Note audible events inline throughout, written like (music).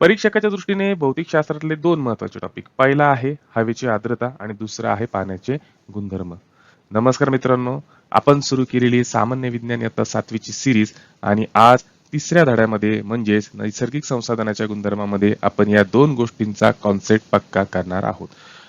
परीक्षकाच्या दृष्टीने भौतिकशास्त्रातले दोन महत्त्वाचे टॉपिक पहिला आहे हवेची आर्द्रता आणि दुसरा आहे पाण्याचे गुणधर्म. नमस्कार मित्रांनो आपण सुरू केलेली सामान्य विज्ञान इयत्ता सातवीची सिरीज आणि आज तिसऱ्या धड्यामध्ये म्हणजेच नैसर्गिक संसाधनाच्या गुणधर्मामध्ये आपण या दोन गोष्टींचा कॉन्सेप्ट पक्का करणार आहोत.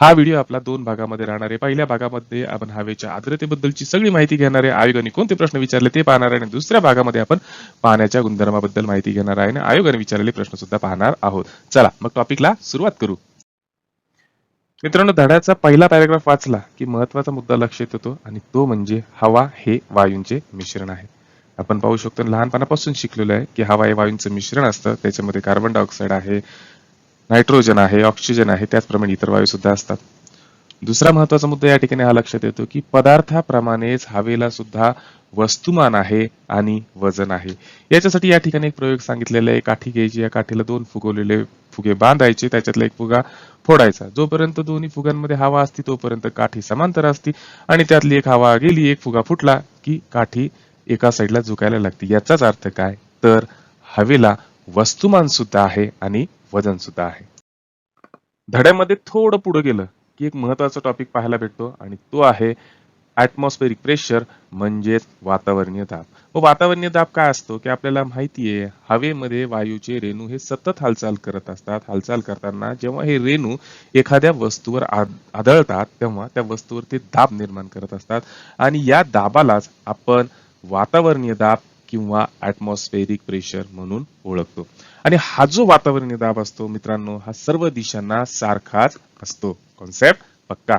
हा व्हिडिओ आपला दोन भागामध्ये राहणार आहे. पहिल्या भागामध्ये आपण हवेच्या आर्द्रतेबद्दलची सगळी माहिती घेणार आहे. आयोगाने कोणते प्रश्न विचारले ते पाहणार आहे. आणि दुसऱ्या भागामध्ये आपण पाण्याच्या गुणधर्माबद्दल माहिती घेणार आहे. आणि आयोगाने विचारलेले प्रश्न सुद्धा पाहणार आहोत. चला मग टॉपिकला सुरुवात करू. मित्रांनो धड्याचा पहिला पॅराग्राफ वाचला की महत्त्वाचा मुद्दा लक्षात येतो आणि तो म्हणजे हवा हे वायूंचे मिश्रण आहे. आपण पाहू शकतो लहानपणापासून शिकलेलो आहे की हवा हे वायूंचं मिश्रण असतं. त्याच्यामध्ये कार्बन डायऑक्साईड आहे नायट्रोजन आहे ऑक्सिजन आहे त्याचप्रमाणे इतर वायू सुद्धा असतात. दुसरा महत्त्वाचा मुद्दा या ठिकाणी हा लक्षात येतो की पदार्थाप्रमाणेच हवेला सुद्धा वस्तुमान आहे आणि वजन आहे. याच्यासाठी या ठिकाणी एक प्रयोग सांगितलेला आहे. काठी घ्यायची या काठीला दोन फुगवलेले फुगे बांधायचे त्याच्यातला एक फुगा फोडायचा. जोपर्यंत दोन्ही फुगांमध्ये हवा असती तोपर्यंत काठी समांतर असती आणि त्यातली एक हवा गेली एक फुगा फुटला की काठी एका साईडला झुकायला लागते. याचाच अर्थ काय? तर हवेला वस्तुमान सुद्धा आहे आणि वजन सुद्धा आहे. धड्यामध्ये थोडं पुढे गेलं की एक महत्त्वाचा टॉपिक पाहायला भेटतो आणि तो आहे ॲटमॉस्फेरिक प्रेशर म्हणजेच वातावरणीय दाब. व वातावरणीय दाब काय असतो की आपल्याला माहिती आहे. हवेमध्ये वायूचे रेणू हे सतत हालचाल करत असतात. हालचाल करताना जेव्हा हे रेणू एखाद्या वस्तूवर आदळतात तेव्हा त्या वस्तूवर ते दाब निर्माण करत असतात. आणि या दाबालाच आपण वातावरणीय दाब किंवा ऍटमॉस्फेरिक प्रेशर म्हणून ओळखतो. आणि हा जो वातावरणीय दाब असतो मित्रांनो हा सर्व दिशांना सारखाच असतो. कॉन्सेप्ट पक्का.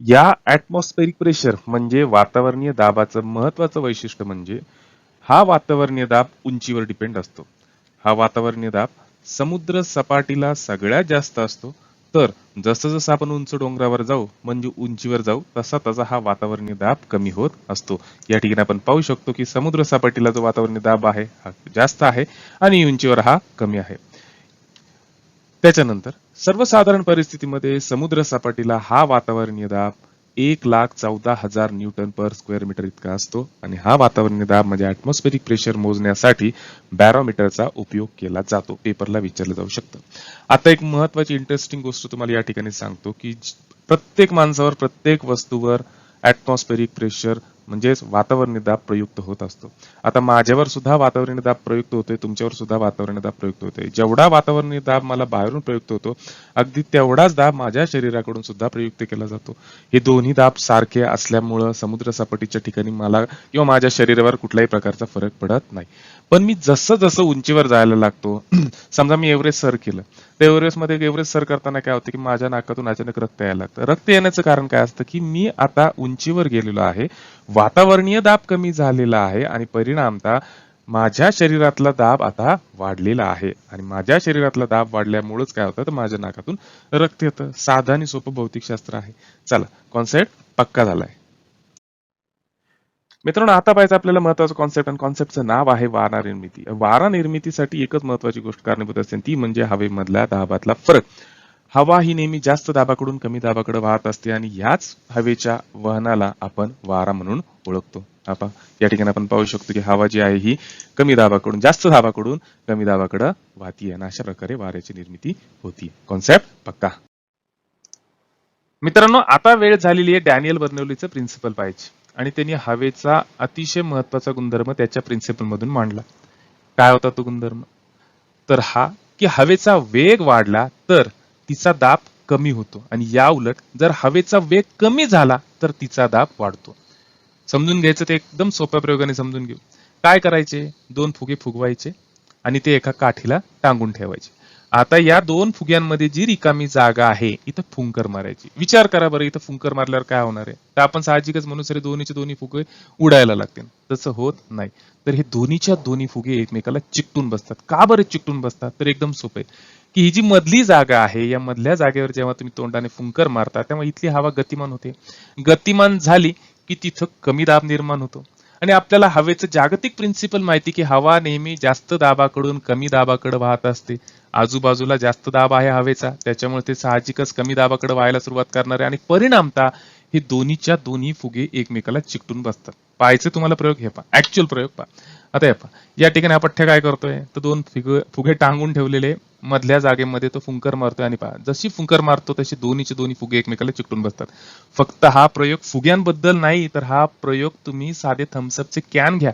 या ऍटमॉस्फेरिक प्रेशर म्हणजे वातावरणीय दाबाचं महत्वाचं वैशिष्ट्य म्हणजे हा वातावरणीय दाब उंचीवर डिपेंड असतो. हा वातावरणीय दाब समुद्र सपाटीला सगळ्यात जास्त असतो. तर जसं जसं आपण उंच डोंगरावर जाऊ म्हणजे उंचीवर जाऊ तसा तसा हा वातावरणीय दाब कमी होत असतो. या ठिकाणी आपण पाहू शकतो की समुद्र सपाटीला जो वातावरणीय दाब आहे हा जास्त आहे आणि उंचीवर हा कमी आहे. त्याच्यानंतर सर्वसाधारण परिस्थितीमध्ये समुद्र सपाटीला हा वातावरणीय दाब एक लाख चौदा हजार न्यूटन पर स्क्वेअर मीटर इतका असतो. आणि हा वातावरणीय दाब म्हणजे ऍटमॉस्फेरिक प्रेशर मोजण्यासाठी बॅरोमीटरचा उपयोग केला जातो. पेपरला विचारलं जाऊ शकतं. आता एक महत्वाची इंटरेस्टिंग गोष्ट तुम्हाला या ठिकाणी सांगतो की प्रत्येक माणसावर प्रत्येक वस्तूवर ऍटमॉस्फेरिक प्रेशर म्हणजेच वातावरणीय दाब प्रयुक्त होत असतो. आता माझ्यावर सुद्धा वातावरणीय दाब प्रयुक्त होतोय तुमच्यावर सुद्धा वातावरणीय दाब प्रयुक्त होतोय. जेवढा वातावरणीय दाब मला बाहेरून प्रयुक्त होतो अगदी तेवढाच दाब माझ्या शरीराकडून सुद्धा प्रयुक्त केला जातो. हे दोन्ही दाब सारखे असल्यामुळं समुद्र सपाटीच्या ठिकाणी मला किंवा माझ्या शरीरावर कुठल्याही प्रकारचा फरक पडत नाही. पण मी जसं जसं उंचीवर जायला लागतो (clears throat) समजा मी एव्हरेस्ट सर केलं तर एव्हरेस्टमध्ये एव्हरेस्ट सर करताना काय होतं की माझ्या नाकातून अचानक रक्त यायला लागतं. रक्त येण्याचं कारण काय असतं की मी आता उंचीवर गेलेलो आहे वातावरणीय दाब कमी झालेला आहे आणि परिणामतः माझ्या शरीरातला दाब आता वाढलेला आहे. आणि माझ्या शरीरातला दाब वाढल्यामुळेच काय होतं? तर माझ्या नाकातून रक्त येतं. साधं आणि सोपं भौतिकशास्त्र आहे. चला कॉन्सेप्ट पक्का झालाय. मित्रांनो आता पाहायचं आपल्याला महत्त्वाचा कॉन्सेप्ट आणि कॉन्सेप्टचं नाव आहे वारा निर्मिती. वारा निर्मितीसाठी एकच महत्वाची गोष्ट कारणीभूत असते ती म्हणजे हवेमधल्या दाबातला फरक. हवा ही नेहमी जास्त दाबाकडून कमी दाबाकडे वाहत असते आणि याच हवेच्या वहनाला आपण वारा म्हणून ओळखतो. आपण या ठिकाणी आपण पाहू शकतो की हवा जी आहे ही कमी दाबाकडून जास्त दाबाकडून कमी दाबाकडे वाहती आणि अशा प्रकारे वाऱ्याची निर्मिती होती. कॉन्सेप्ट पक्का. मित्रांनो आता वेळ झालेली आहे डॅनियल बर्नौलीचं प्रिन्सिपल पाहिजे आणि त्यांनी हवेचा अतिशय महत्त्वाचा गुणधर्म त्याच्या प्रिन्सिपल मधून मांडला. काय होता तो गुणधर्म? तर हा की हवेचा वेग वाढला तर तिचा दाब कमी होतो आणि या उलट जर हवेचा वेग कमी झाला तर तिचा दाब वाढतो. समजून घ्यायचं ते एकदम सोप्या प्रयोगाने समजून घेऊ. काय करायचे? दोन फुगे फुगवायचे आणि ते एका काठीला टांगून ठेवायचे. आता या दोन फुग्यांमध्ये जी रिकामी जागा आहे इथं फुंकर मारायची. विचार करा बरं इथं फुंकर मारल्यावर काय होणार आहे? तर आपण साहजिकच म्हणू सर दोन्हीचे दोन्ही फुगे उडायला लागतील. तसं होत नाही. तर हे दोन्हीच्या दोन्ही फुगे एकमेकाला चिकटून बसतात. का बरं चिकटून बसतात? तर एकदम सोपे आहे. की ही जी मधली जागा आहे या मधल्या जागेवर जेव्हा तुम्ही तोंडाने फुंकर मारता तेव्हा इथली हवा गतिमान होते. गतिमान झाली की तिथं कमी दाब निर्माण होतो. आणि आपल्याला हवेचं जागतिक प्रिन्सिपल माहिती की हवा नेहमी जास्त दाबाकडून कमी दाबाकडे वाहत असते. आजूबाजूला जास्त दाब आहे हवेचा त्याच्यामुळे ते साहजिकच कमी दाबाकडे व्हायला सुरुवात करणार आहे आणि परिणामता हे दोन्हीच्या दोन्ही फुगे एकमेकाला चिकटून बसतात. पाहायचे तुम्हाला प्रयोग हे पहा. ऍक्च्युअल प्रयोग पहा. आता हे पहा, या ठिकाणी हा पठ्य काय करतोय? तर दोन फुगे फुगे टांगून ठेवलेले. मधल्या जागेमध्ये तो फुंकर मारतोय आणि पहा जशी फुंकर मारतो तशी दोन्हीचे दोन्ही फुगे एकमेकाला चिकटून बसतात. फक्त हा प्रयोग फुग्यांबद्दल नाही तर हा प्रयोग तुम्ही साधे थम्सअपचे कॅन घ्या.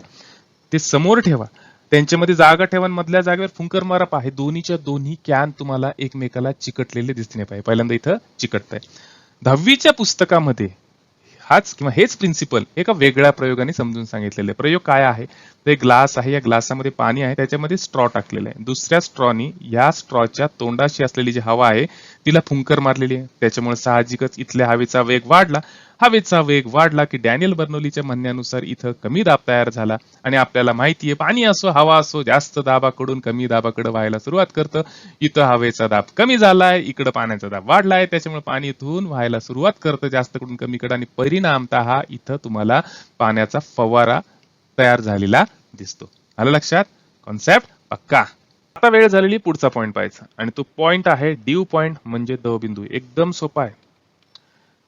ते समोर ठेवा. त्यांच्यामध्ये जागा ठेवा आणि मधल्या जागेवर फुंकर मारा पहा. हे दोन्हीच्या दोन्ही कॅन तुम्हाला एकमेकाला चिकटलेले दिसते पाहिजे पहिल्यांदा इथं चिकटताय. दहावीच्या पुस्तकामध्ये हाच किंवा हेच प्रिन्सिपल एका वेगळ्या प्रयोगाने समजून सांगितलेले. प्रयोग काय आहे? ते ग्लास आहे या ग्लासामध्ये पाणी आहे त्याच्यामध्ये स्ट्रॉ टाकलेला आहे. दुसऱ्या स्ट्रॉनी या स्ट्रॉच्या तोंडाशी असलेली जी हवा आहे तिला फुंकर मारलेली आहे. त्याच्यामुळे साहजिकच इथल्या हवेचा वेग वाढला. हवेचा वेग वाढला की डॅनियल बर्नोलीच्या म्हणण्यानुसार इथं कमी दाब तयार झाला. आणि आपल्याला माहितीये पाणी असो हवा असो जास्त दाबाकडून कमी दाबाकडे व्हायला सुरुवात करतं. इथं हवेचा दाब कमी झालाय इकडं पाण्याचा दाब वाढलाय त्याच्यामुळे पाणी इथून व्हायला सुरुवात करतं जास्त कडून कमीकडे. आणि परिणामतः हा इथं तुम्हाला पाण्याचा फवारा तयार झालेला दिसतो. आलं लक्षात? कॉन्सेप्ट पक्का. आता वेळ झालेली पुढचा पॉइंट पाहायचा. आणि तो पॉइंट आहे ड्यू पॉइंट म्हणजे दवबिंदू एकदम सोपा आहे.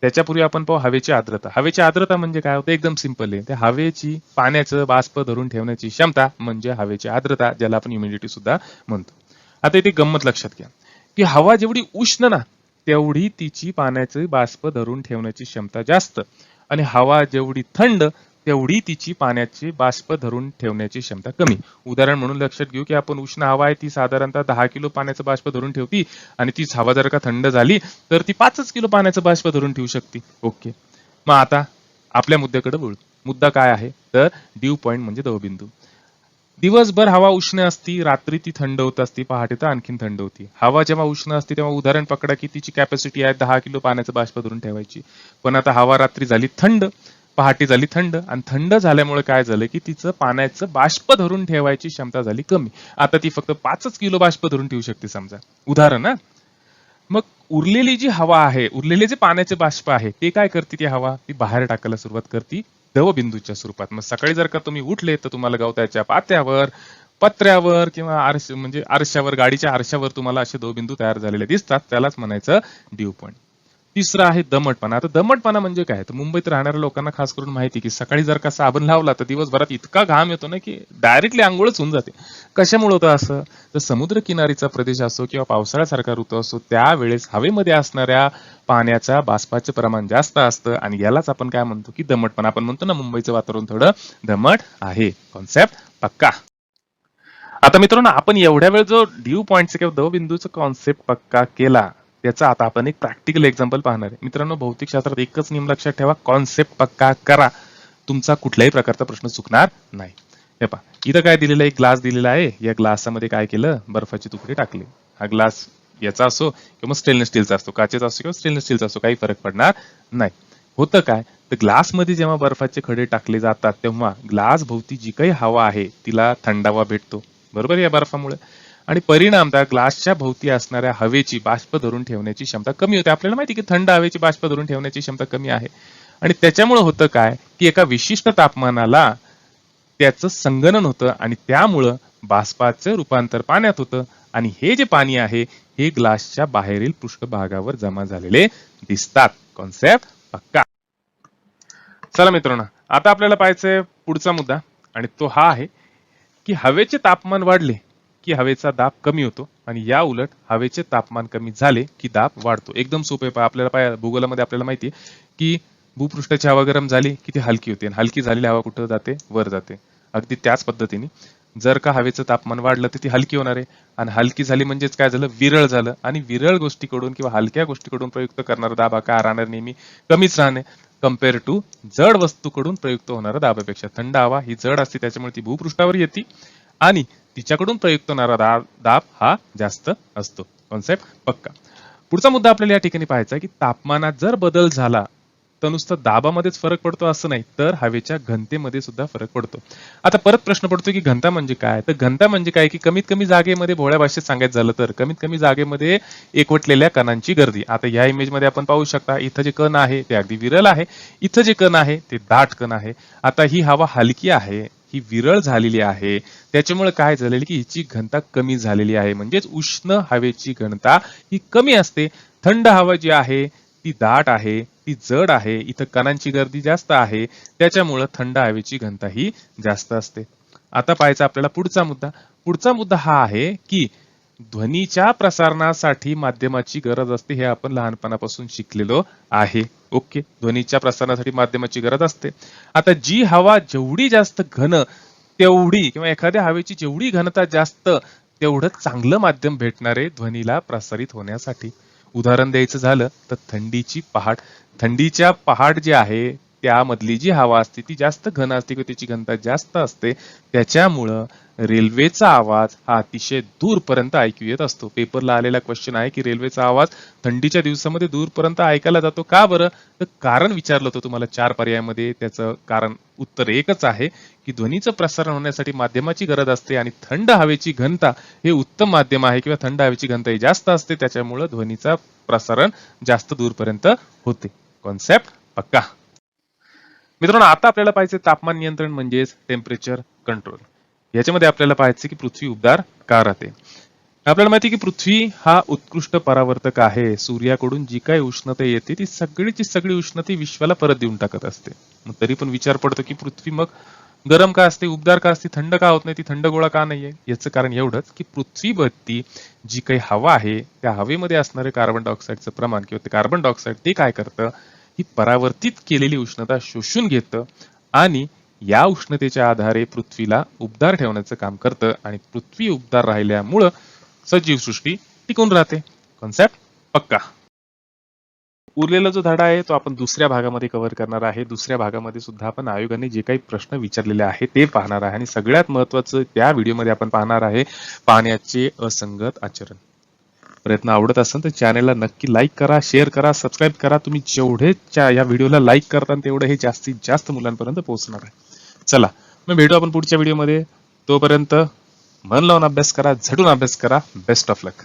त्याच्यापूर्वी आपण पाहू हवेची आर्द्रता. हवेची आर्द्रता म्हणजे काय होतं? एकदम सिंपल आहे. ते हवेची पाण्याचं बाष्प धरून ठेवण्याची क्षमता म्हणजे हवेची आर्द्रता ज्याला आपण ह्युमिडिटी सुद्धा म्हणतो. आता इथे गंमत लक्षात घ्या. की हवा जेवढी उष्ण ना तेवढी तिची पाण्याचे बाष्प धरून ठेवण्याची क्षमता जास्त. आणि हवा जेवढी थंड तेवढी तिची पाण्याची बाष्प धरून ठेवण्याची क्षमता कमी. उदाहरण म्हणून लक्षात घेऊ की आपण उष्ण हवा आहे ती साधारणतः दहा किलो पाण्याचं बाष्प धरून ठेवती आणि तीच हवा जर का थंड झाली तर ती पाचच किलो पाण्याचं बाष्प धरून ठेवू शकते. ओके. मग आता आपल्या मुद्द्याकडे वळू. मुद्दा काय आहे? तर ड्यू पॉइंट म्हणजे दवबिंदू. दिवसभर हवा उष्ण असती रात्री ती थंड होत असती पहाटे तर आणखीन थंड होती. हवा जेव्हा उष्ण असते तेव्हा उदाहरण पकडा की तिची कॅपॅसिटी आहे दहा किलो पाण्याचं बाष्प धरून ठेवायची. पण आता हवा रात्री झाली थंड पहाटे झाली थंड आणि थंड झाल्यामुळे काय झालं की तिचं पाण्याचं बाष्प धरून ठेवायची क्षमता झाली कमी. आता ती फक्त पाचच किलो बाष्प धरून ठेवू शकते समजा. उदाहरण हा? मग उरलेली जी हवा आहे उरलेले जे पाण्याचे बाष्प आहे ते काय करते ती हवा? ती बाहेर टाकायला सुरुवात करते दवबिंदूच्या स्वरूपात. मग सकाळी जर का तुम्ही उठले तर तुम्हाला गवताच्या पात्यावर पत्र्यावर किंवा आरश म्हणजे आरशावर गाडीच्या आरशावर तुम्हाला असे दवबिंदू तयार झालेले दिसतात. त्यालाच म्हणायचं ड्यू पॉइंट. तिसरं आहे दमटपणा. आता दमटपणा म्हणजे काय? तर मुंबईत राहणाऱ्या लोकांना खास करून माहिती की सकाळी जर का साबण लावला तर दिवसभरात इतका घाम येतो ना की डायरेक्टली आंघोळच होऊन जाते. कशामुळे होतं असं? तर समुद्र किनारीचा प्रदेश असो किंवा पावसाळ्यासारखा ऋतू असो त्यावेळेस हवेमध्ये असणाऱ्या पाण्याच्या बाष्पाचे प्रमाण जास्त असतं आणि यालाच आपण काय म्हणतो की दमटपणा. आपण म्हणतो ना मुंबईचं वातावरण थोडं दमट आहे. कॉन्सेप्ट पक्का. आता मित्रांनो आपण एवढ्या वेळ जो ड्यू पॉइंटचा किंवा दवबिंदूचा कॉन्सेप्ट पक्का केला त्याचा आता आपण एक प्रॅक्टिकल एक्झाम्पल पाहणार आहे. मित्रांनो भौतिक शास्त्रात एकच नियम लक्षात ठेवा. कॉन्सेप्ट पक्का करा. तुमचा कुठल्याही प्रकारचा प्रश्न चुकणार नाही. हे पहा. इथं काय दिलेलं आहे? ग्लास दिलेला आहे. या ग्लासामध्ये काय केलं? बर्फाचे तुकडे टाकले. हा ग्लास याचा असो किंवा स्टेनलेस स्टीलचा असतो काचेचा असो किंवा स्टेनलेस स्टीलचा असो काही फरक पडणार नाही. होतं काय? तर ग्लासमध्ये जेव्हा बर्फाचे खडे टाकले जातात तेव्हा ग्लास भोवती जी काही हवा आहे तिला थंडावा भेटतो. बरोबर या बर्फामुळे? आणि परिणामतः ग्लासच्या भोवती असणाऱ्या हवेची बाष्प धरून ठेवण्याची क्षमता कमी होते. आपल्याला माहिती की थंड हवेची बाष्प धरून ठेवण्याची क्षमता कमी आहे. आणि त्याच्यामुळे होतं काय? की एका विशिष्ट तापमानाला त्याचं संगणन होतं आणि त्यामुळं बाष्पाचं रूपांतर पाण्यात होतं. आणि हे जे पाणी आहे हे ग्लासच्या बाहेरील पृष्ठभागावर जमा झालेले दिसतात. कॉन्सेप्ट पक्का. चला मित्रांनो आता आपल्याला पाहायचंय पुढचा मुद्दा. आणि तो हा आहे की हवेचे तापमान वाढले. की हवेचा दाब कमी होतो आणि या उलट हवेचे तापमान कमी झाले की दाब वाढतो. एकदम सोपे आपल्याला पाय भूगोलामध्ये आपल्याला माहिती आहे की भूपृष्ठाची हवा गरम झाली की ती हलकी होते. आणि हलकी झालेली हवा कुठं जाते? वर जाते. अगदी त्याच पद्धतीने जर का हवेचं तापमान वाढलं तर ती हलकी होणार आहे. आणि हलकी झाली म्हणजेच काय झालं? विरळ झालं. आणि विरळ गोष्टीकडून किंवा हलक्या गोष्टीकडून प्रयुक्त करणारा दाब हा काय? राहणार नेहमी कमीच राहणे. कंपेअर टू जड वस्तूकडून प्रयुक्त होणारा दाबापेक्षा थंड हवा ही जड असते. त्याच्यामुळे ती भूपृष्ठावर येते. आणि तिच्याकडून प्रयुक्त होणारा दाब दाब हा जास्त असतो. कॉन्सेप्ट पक्का. पुढचा मुद्दा आपल्याला या ठिकाणी पाहायचा आहे की तापमानात जर बदल झाला तर नुसतं दाबामध्येच फरक पडतो असं नाही तर हवेच्या घनतेमध्ये सुद्धा फरक पडतो. आता परत प्रश्न पडतो की घनता म्हणजे काय? तर घनता म्हणजे काय? की कमीत कमी जागेमध्ये भोळ्या भाषेत सांगायचं झालं तर कमीत कमी जागेमध्ये एकवटलेल्या कणांची गर्दी. आता या इमेजमध्ये आपण पाहू शकता इथं जे कण आहे ते अगदी विरल आहे. इथं जे कण आहे ते दाट कण आहे. आता ही हवा हलकी आहे. ही विरळ झालेली आहे. त्याच्यामुळे काय झालेली की हिची घनता कमी झालेली आहे. म्हणजेच उष्ण हवेची घनता ही कमी असते. थंड हवा जी आहे ती दाट आहे ती जड आहे इथं कणांची गर्दी जास्त आहे. त्याच्यामुळं थंड हवेची घनता ही जास्त असते. आता पाहायचा आपल्याला पुढचा मुद्दा. पुढचा मुद्दा हा आहे की ध्वनीच्या प्रसारणासाठी माध्यमाची गरज असते हे आपण लहानपणापासून शिकलेलो आहे. ओके ध्वनीच्या प्रसारणासाठी माध्यमाची गरज असते. आता जी हवा जेवढी जास्त घन तेवढी किंवा एखाद्या हवेची जेवढी घनता जास्त तेवढं चांगलं माध्यम भेटणारे ध्वनीला प्रसारित होण्यासाठी. उदाहरण द्यायचं झालं तर थंडीची पहाट. थंडीच्या पहाट जे आहे त्यामधली जी हवा असते ती जास्त घन असते किंवा त्याची घनता जास्त असते त्याच्यामुळं रेल्वेचा आवाज हा अतिशय दूरपर्यंत ऐकू येत असतो. पेपरला आलेला क्वेश्चन आहे की रेल्वेचा आवाज थंडीच्या दिवसामध्ये दूरपर्यंत ऐकायला जातो का बरं? तर कारण विचारलं होतं तुम्हाला चार पर्यायामध्ये. त्याचं कारण उत्तर एकच आहे की ध्वनीचं प्रसारण होण्यासाठी माध्यमाची गरज असते आणि थंड हवेची घनता हे उत्तम माध्यम आहे किंवा थंड हवेची घनता ही जास्त असते. त्याच्यामुळं ध्वनीचा प्रसारण जास्त दूरपर्यंत होते. कॉन्सेप्ट पक्का. मित्रांनो आता आपल्याला पाहिजे तापमान नियंत्रण म्हणजेच टेम्परेचर कंट्रोल याच्यामध्ये आपल्याला पाहायचं की पृथ्वी उबदार का राहते? आपल्याला माहिती की पृथ्वी हा उत्कृष्ट परावर्तक आहे. सूर्याकडून जी काही उष्णता येते ती सगळीची सगळी उष्णता विश्वाला परत देऊन टाकत असते. मग तरी पण विचार पडतो की पृथ्वी मग गरम का असते उबदार का असते थंड का होत नाही ती थंड गोळा का नाहीये? याचं कारण एवढंच की पृथ्वीवरती जी काही हवा आहे त्या हवेमध्ये असणारे कार्बन डायऑक्साईडचं प्रमाण किंवा ते कार्बन डायऑक्साईड ते काय करतं? ही परावर्तित केलेली उष्णता शोषून घेतं आणि या उष्णतेच्या आधारे पृथ्वीला उबदार ठेवण्याचं काम करतं आणि पृथ्वी उबदार राहिल्यामुळं सजीव सृष्टी टिकून राहते. कॉन्सेप्ट पक्का. उरलेला जो धडा आहे तो आपण दुसऱ्या भागामध्ये कव्हर करणार आहे. दुसऱ्या भागामध्ये सुद्धा आपण आयोगाने जे काही प्रश्न विचारलेले आहे ते पाहणार आहे. आणि सगळ्यात महत्वाचं त्या व्हिडिओमध्ये आपण पाहणार आहे पाण्याचे असंगत आचरण. प्रयत्न आवडत असेल तर चॅनलला नक्की लाईक करा शेअर करा सबस्क्राईब करा. तुम्ही जेवढे च्या- या व्हिडिओला लाईक करता तेवढं हे जास्तीत जास्त मुलांपर्यंत पोहोचणार आहे. चला मग भेटू आपण पुढच्या व्हिडिओमध्ये तोपर्यंत मन लावून अभ्यास करा झटून अभ्यास करा. Best of luck